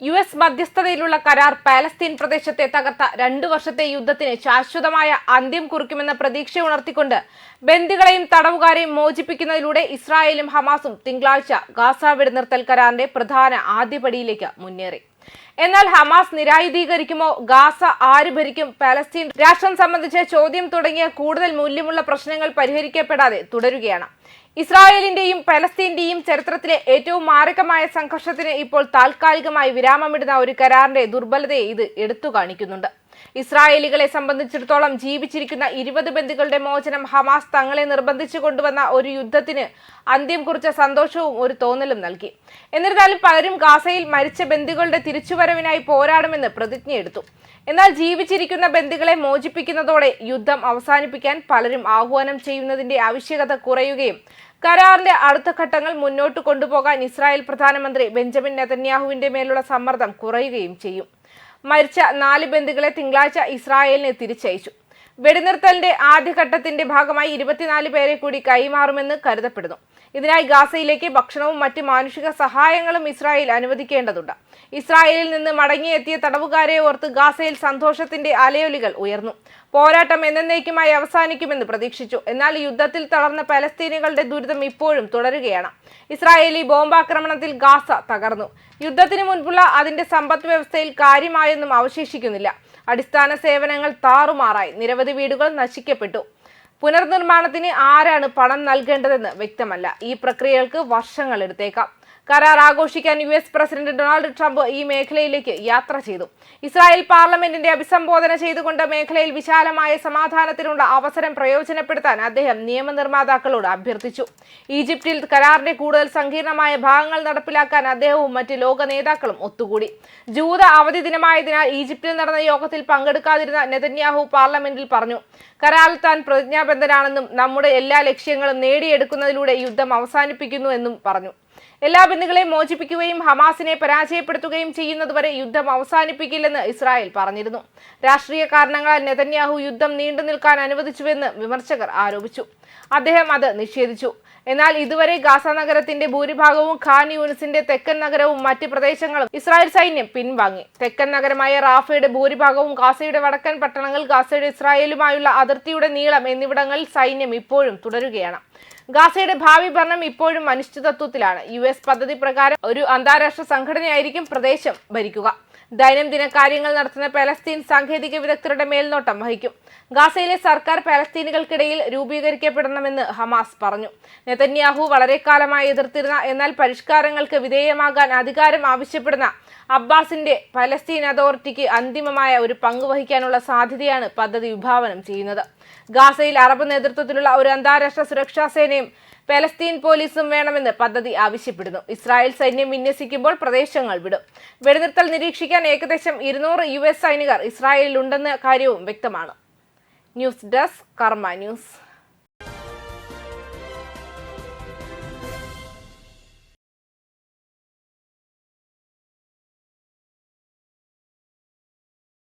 U S മധ്യസ്ഥതയിലുള്ള കരാർ Palestine പ്രദേശത്തെ തകർത്ത രണ്ടു വർഷത്തെ യുദ്ധത്തിന് ശാശ്വതമായ അന്ത്യം കുറിക്കുമെന്ന പ്രതീക്ഷ ഉണർത്തിക്കൊണ്ട് ബന്ദികളെയും തടവുകാരെയും മോചിപ്പിക്കുന്നതിലൂടെ ഇസ്രായേലും ഹമാസും തിങ്കളാഴ്ച ഗാസ വെടിനിർത്തൽ കരാറിന്റെ പ്രധാന ആദ്യപടിയിലേക്ക് മുന്നേറി. എന്നാൽ ഹമാസ് നിരായുധീകരിക്കുമോ? ഗാസ ആര് ഭരിക്കും? പാലസ്തീൻ രാഷ്ട്രം സംബന്ധിച്ച ചോദ്യം തുടങ്ങിയ കൂടുതൽ മൂല്യമുള്ള പ്രശ്നങ്ങൾ പരിഹരിക്കപ്പെടാതെ തുടരുകയാണ്. ഇസ്രായേലിന്റെയും പലസ്തീന്റെയും ചരിത്രത്തിലെ ഏറ്റവും മാരകമായ സംഘർഷത്തിന് ഇപ്പോൾ താൽക്കാലികമായി വിരാമമിടുന്ന ഒരു കരാറിന്റെ ദുർബലതയെ ഇത് എടുത്തു കാണിക്കുന്നുണ്ട്. ഇസ്രായേലികളെ സംബന്ധിച്ചിടത്തോളം ജീവിച്ചിരിക്കുന്ന ഇരുപത് ബന്ധുക്കളുടെ മോചനം ഹമാസ് തങ്ങളെ നിർബന്ധിച്ചു കൊണ്ടുവന്ന ഒരു യുദ്ധത്തിന് അന്ത്യം കുറിച്ച സന്തോഷവും ഒരു തോന്നലും നൽകി. എന്നിരുന്നാലും പലരും ഗാസയിൽ മരിച്ച ബന്ധുക്കളുടെ തിരിച്ചുവരവിനായി പോരാടുമെന്ന് പ്രതിജ്ഞയെടുത്തു എന്നാൽ ജീവിച്ചിരിക്കുന്ന ബന്ധുക്കളെ മോചിപ്പിക്കുന്നതോടെ യുദ്ധം അവസാനിപ്പിക്കാൻ പലരും ആഹ്വാനം ചെയ്യുന്നതിന്റെ ആവശ്യകത കുറയുകയും കരാറിന്റെ അടുത്ത ഘട്ടങ്ങൾ മുന്നോട്ട് കൊണ്ടുപോകാൻ ഇസ്രായേൽ പ്രധാനമന്ത്രി ബെഞ്ചമിൻ നെതന്യാഹുവിന്റെ മേലുള്ള സമ്മർദ്ദം കുറയുകയും ചെയ്യും. മരിച്ച നാല് ബന്ധുക്കളെ തിങ്കളാഴ്ച ഇസ്രായേലിന് തിരിച്ചയച്ചു. വെടിനിർത്തലിന്റെ ആദ്യഘട്ടത്തിന്റെ ഭാഗമായി ഇരുപത്തിനാല് പേരെ കൂടി കൈമാറുമെന്ന് കരുതപ്പെടുന്നു. ഇതിനായി ഗാസയിലേക്ക് ഭക്ഷണവും മറ്റ് മാനുഷിക സഹായങ്ങളും ഇസ്രായേൽ അനുവദിക്കേണ്ടതുണ്ട്. ഇസ്രായേലിൽ നിന്ന് മടങ്ങിയെത്തിയ തടവുകാരെ ഓർത്ത് ഗാസയിൽ സന്തോഷത്തിന്റെ അലയൊലികൾ ഉയർന്നു. പോരാട്ടം എന്നേക്കുമായി അവസാനിക്കുമെന്ന് പ്രതീക്ഷിച്ചു. എന്നാൽ യുദ്ധത്തിൽ തളർന്ന പലസ്തീനികളുടെ ദുരിതം ഇപ്പോഴും തുടരുകയാണ്. ഇസ്രായേലി ബോംബാക്രമണത്തിൽ ഗാസ തകർന്നു. യുദ്ധത്തിന് മുൻപുള്ള അതിന്റെ സമ്പദ് വ്യവസ്ഥയിൽ കാര്യമായൊന്നും അവശേഷിക്കുന്നില്ല. അടിസ്ഥാന സേവനങ്ങൾ താറുമാറായി. നിരവധി വീടുകൾ നശിക്കപ്പെട്ടു. പുനർനിർമ്മാണത്തിന് ആരാണ് പണം നൽകേണ്ടതെന്ന് വ്യക്തമല്ല. ഈ പ്രക്രിയകൾക്ക് വർഷങ്ങൾ എടുത്തേക്കാം. കരാർ ആഘോഷിക്കാൻ U S president Donald Trump ഈ മേഖലയിലേക്ക് യാത്ര ചെയ്തു. ഇസ്രായേൽ പാർലമെന്റിന്റെ അഭിസംബോധന ചെയ്തുകൊണ്ട് മേഖലയിൽ വിശാലമായ സമാധാനത്തിനുള്ള അവസരം പ്രയോജനപ്പെടുത്താൻ അദ്ദേഹം നിയമനിർമ്മാതാക്കളോട് അഭ്യർത്ഥിച്ചു. ഈജിപ്തിൽ കരാറിന്റെ കൂടുതൽ സങ്കീർണമായ ഭാഗങ്ങൾ നടപ്പിലാക്കാൻ അദ്ദേഹവും മറ്റ് ലോക നേതാക്കളും ഒത്തുകൂടി. ജൂത അവധി ദിനമായതിനാൽ ഈജിപ്തിൽ നടന്ന യോഗത്തിൽ പങ്കെടുക്കാതിരുന്ന നെതന്യാഹു പാർലമെന്റിൽ പറഞ്ഞു കരാറിൽ താൻ പ്രതിജ്ഞാബദ്ധനാണെന്നും നമ്മുടെ എല്ലാ ലക്ഷ്യങ്ങളും നേടിയെടുക്കുന്നതിലൂടെ യുദ്ധം അവസാനിപ്പിക്കുന്നു എന്നും പറഞ്ഞു. എല്ലാ ബന്ധുക്കളെയും മോചിപ്പിക്കുകയും ഹമാസിനെ പരാജയപ്പെടുത്തുകയും ചെയ്യുന്നതുവരെ യുദ്ധം അവസാനിപ്പിക്കില്ലെന്ന് ഇസ്രായേൽ പറഞ്ഞിരുന്നു. രാഷ്ട്രീയ കാരണങ്ങളാൽ നെതന്യാഹു യുദ്ധം നീണ്ടു നിൽക്കാൻ അനുവദിച്ചുവെന്ന് വിമർശകർ ആരോപിച്ചു. അദ്ദേഹം അത് നിഷേധിച്ചു. എന്നാൽ ഇതുവരെ ഗാസ നഗരത്തിന്റെ ഭൂരിഭാഗവും ഖാൻ യൂണിസിന്റെ തെക്കൻ നഗരവും മറ്റ് പ്രദേശങ്ങളും ഇസ്രായേൽ സൈന്യം പിൻവാങ്ങി. തെക്കൻ നഗരമായ റാഫയുടെ ഭൂരിഭാഗവും ഗാസയുടെ വടക്കൻ പട്ടണങ്ങൾ ഗാസയുടെ ഇസ്രായേലുമായുള്ള അതിർത്തിയുടെ നീളം എന്നിവിടങ്ങളിൽ സൈന്യം ഇപ്പോഴും തുടരുകയാണ്. ഗാസയുടെ ഭാവി ഭരണം ഇപ്പോഴും അനിശ്ചിതത്വത്തിലാണ്. യു എസ് പദ്ധതി പ്രകാരം ഒരു അന്താരാഷ്ട്ര സംഘടനയായിരിക്കും പ്രദേശം ഭരിക്കുക. ദൈനംദിന കാര്യങ്ങൾ നടത്തുന്ന പലസ്തീൻ സാങ്കേതിക വിദഗ്ധരുടെ മേൽനോട്ടം വഹിക്കും. ഗാസയിലെ സർക്കാർ പലസ്തീനുകൾക്കിടയിൽ രൂപീകരിക്കപ്പെടണമെന്ന് ഹമാസ് പറഞ്ഞു. നെതന്യാഹു വളരെ കാലമായി എതിർത്തിരുന്ന എന്നാൽ പരിഷ്കാരങ്ങൾക്ക് വിധേയമാകാൻ അധികാരം ആവശ്യപ്പെടുന്ന അബ്ബാസിന്റെ പലസ്തീൻ അതോറിറ്റിക്ക് അന്തിമമായ ഒരു പങ്ക് വഹിക്കാനുള്ള സാധ്യതയാണ് പദ്ധതി വിഭാവനം ചെയ്യുന്നത്. ഗാസയിൽ അറബ് നേതൃത്വത്തിലുള്ള ഒരു അന്താരാഷ്ട്ര സുരക്ഷാ സേനയും പലസ്തീൻ പോലീസും വേണമെന്ന് പദ്ധതി ആവശ്യപ്പെടുന്നു. ഇസ്രായേൽ സൈന്യം വിന്യസിക്കുമ്പോൾ പ്രദേശങ്ങൾ വിടും. വെടിനിർത്തൽ നിരീക്ഷിക്കാൻ ഏകദേശം ഇരുന്നൂറ് യു എസ് സൈനികർ ഇസ്രായേലിലുണ്ടെന്ന കാര്യവും വ്യക്തമാണ്. News desk Karma news.